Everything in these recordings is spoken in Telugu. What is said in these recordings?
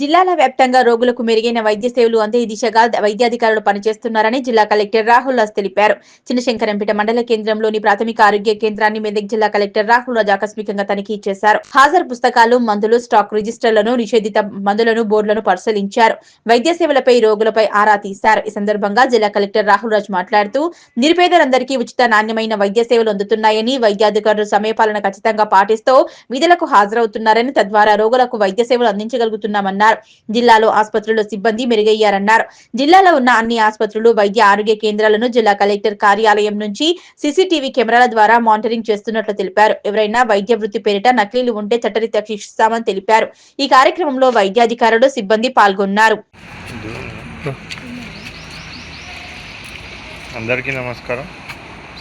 జిల్లాల వ్యాప్తంగా రోగులకు మెరుగైన వైద్య సేవలు అందే దిశగా వైద్యాధికారులు పనిచేస్తున్నారని జిల్లా కలెక్టర్ రాహుల్ రాజ్ తెలిపారు. చిన్నశంకరంపేట మండల కేంద్రంలోని ప్రాథమిక ఆరోగ్య కేంద్రాన్ని మెదక్ జిల్లా కలెక్టర్ రాహుల్ రాజ్ ఆకస్మికంగా తనిఖీ చేశారు. హాజరు పుస్తకాలు మందులు స్టాక్ రిజిస్టర్లను నిషేధిత మందులను బోర్డులను పరిశీలించారు. వైద్య సేవలపై రోగులపై ఆరా తీశారు. ఈ సందర్భంగా జిల్లా కలెక్టర్ రాహుల్ రాజ్ మాట్లాడుతూ నిరుపేదలందరికీ ఉచిత నాణ్యమైన వైద్య సేవలు అందుతున్నాయని వైద్యాధికారులు సమయపాలన ఖచ్చితంగా పాటిస్తూ విధులకు హాజరవుతున్నారని తద్వారా రోగులకు వైద్య సేవలు అందించగలుగుతున్నామన్నారు. జిల్లాలో ఆసుపత్రుల్లో సిబ్బంది మెరుగయ్యారన్నారు. జిల్లాలో ఉన్న అన్ని ఆసుపత్రులు వైద్య ఆరోగ్య కేంద్రాలను జిల్లా కలెక్టర్ కార్యాలయం నుంచి సీసీటీవీ కెమెరాల ద్వారా మానిటరింగ్ చేస్తున్నట్లు తెలిపారు. ఎవరైనా వైద్య వృత్తి పేరిట నకిలీలు ఉంటే చట్టరీత్యా శిక్షిస్తామని తెలిపారు. ఈ కార్యక్రమంలో వైద్యాధికారులు సిబ్బంది పాల్గొన్నారు. అందరికీ నమస్కారం.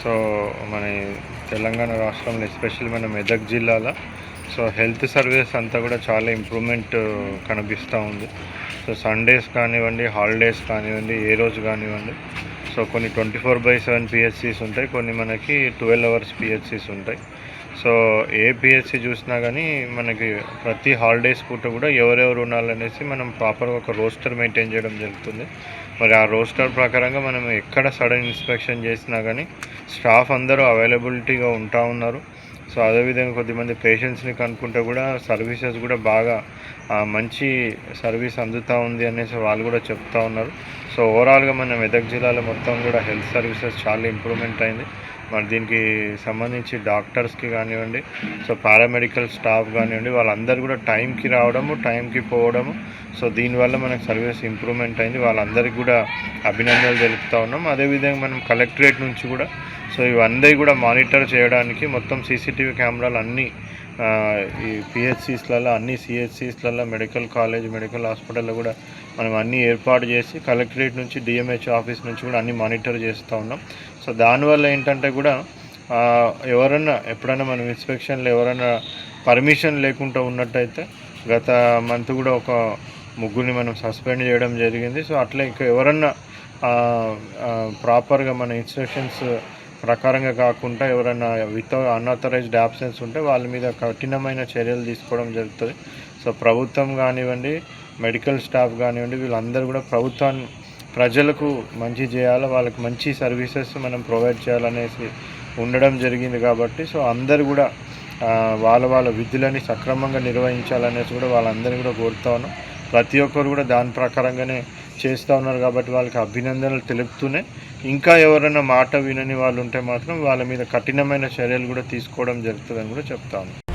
సో మన తెలంగాణ రాష్ట్రంలో ఎస్పెషల్లీ మన మెదక్ జిల్లాలో సో హెల్త్ సర్వీస్ అంతా కూడా చాలా ఇంప్రూవ్మెంట్ కనిపిస్తూ ఉంది. సో సండేస్ కానివ్వండి హాలిడేస్ కానివ్వండి ఏ రోజు కానివ్వండి సో కొన్ని twenty four by seven PHCs ఉంటాయి కొన్ని మనకి ట్వెల్వ్ అవర్స్ పిహెచ్సిస్ ఉంటాయి. సో ఏ పిహెచ్సి చూసినా కానీ మనకి ప్రతి హాలిడేస్ పూట కూడా ఎవరెవరు ఉండాలనేసి మనం ప్రాపర్గా ఒక రోస్టర్ మెయింటైన్ చేయడం జరుగుతుంది. మరి ఆ రోస్టర్ ప్రకారంగా మనం ఎక్కడ సడన్ ఇన్స్పెక్షన్ చేసినా కానీ స్టాఫ్ అందరూ అవైలబిలిటీగా ఉంటా ఉన్నారు. సో అదేవిధంగా కొద్దిమంది పేషెంట్స్ని కనుక్కుంటే కూడా సర్వీసెస్ కూడా బాగా మంచి సర్వీస్ అందుతూ ఉంది అనేసి వాళ్ళు కూడా చెప్తా ఉన్నారు. సో ఓవరాల్గా మన మెదక్ జిల్లాలో మొత్తం కూడా హెల్త్ సర్వీసెస్ చాలా ఇంప్రూవ్మెంట్ అయింది. మరి దీనికి సంబంధించి డాక్టర్స్కి కానివ్వండి సో పారామెడికల్ స్టాఫ్ కానివ్వండి వాళ్ళందరూ కూడా టైంకి రావడము టైంకి పోవడము. సో దీనివల్ల మనకు సర్వీస్ ఇంప్రూవ్మెంట్ అయింది. వాళ్ళందరికీ కూడా అభినందనలు తెలుపుతూ ఉన్నాం. అదేవిధంగా మనం కలెక్టరేట్ నుంచి కూడా సో ఇవన్నీ కూడా మానిటర్ చేయడానికి మొత్తం సీసీటీవీ కెమెరాలు అన్నీ ఈ పిహెచ్సిస్లలో అన్ని సిహెచ్సిస్లలో మెడికల్ కాలేజ్ మెడికల్ హాస్పిటల్లో కూడా మనం అన్నీ ఏర్పాటు చేసి కలెక్టరేట్ నుంచి డిఎంహెచ్ ఆఫీస్ నుంచి కూడా అన్ని మానిటర్ చేస్తూ ఉన్నాం. సో దానివల్ల ఏంటంటే కూడా ఎవరన్నా ఎప్పుడైనా మనం ఇన్స్పెక్షన్లో ఎవరైనా పర్మిషన్ లేకుండా ఉన్నట్టయితే గత మంత్ కూడా ఒక ముగ్గురిని మనం సస్పెండ్ చేయడం జరిగింది. సో అట్లా ఇంకా ఎవరన్నా ప్రాపర్గా మన ఇన్స్ట్రక్షన్స్ ప్రకారంగా కాకుండా ఎవరైనా వితౌ అన్ఆథరైజ్డ్ యాబ్సెన్స్ ఉంటే వాళ్ళ మీద కఠినమైన చర్యలు తీసుకోవడం జరుగుతుంది. సో ప్రభుత్వం కానివ్వండి మెడికల్ స్టాఫ్ కానివ్వండి వీళ్ళందరూ కూడా ప్రభుత్వాన్ని ప్రజలకు మంచి చేయాలి వాళ్ళకి మంచి సర్వీసెస్ మనం ప్రొవైడ్ చేయాలనేసి ఉండడం జరిగింది కాబట్టి సో అందరు కూడా వాళ్ళ వాళ్ళ విధులని సక్రమంగా నిర్వహించాలనేసి కూడా వాళ్ళందరినీ కూడా కోరుతా ఉన్నాం. ప్రతి ఒక్కరు కూడా దాని ప్రకారంగానే చేస్తూ ఉన్నారు కాబట్టి వాళ్ళకి అభినందనలు తెలుపుతూనే ఇంకా ఎవరైనా మాట వినని వాళ్ళు ఉంటే మాత్రం వాళ్ళ మీద కఠినమైన చర్యలు కూడా తీసుకోవడం జరుగుతుందని కూడా చెప్తా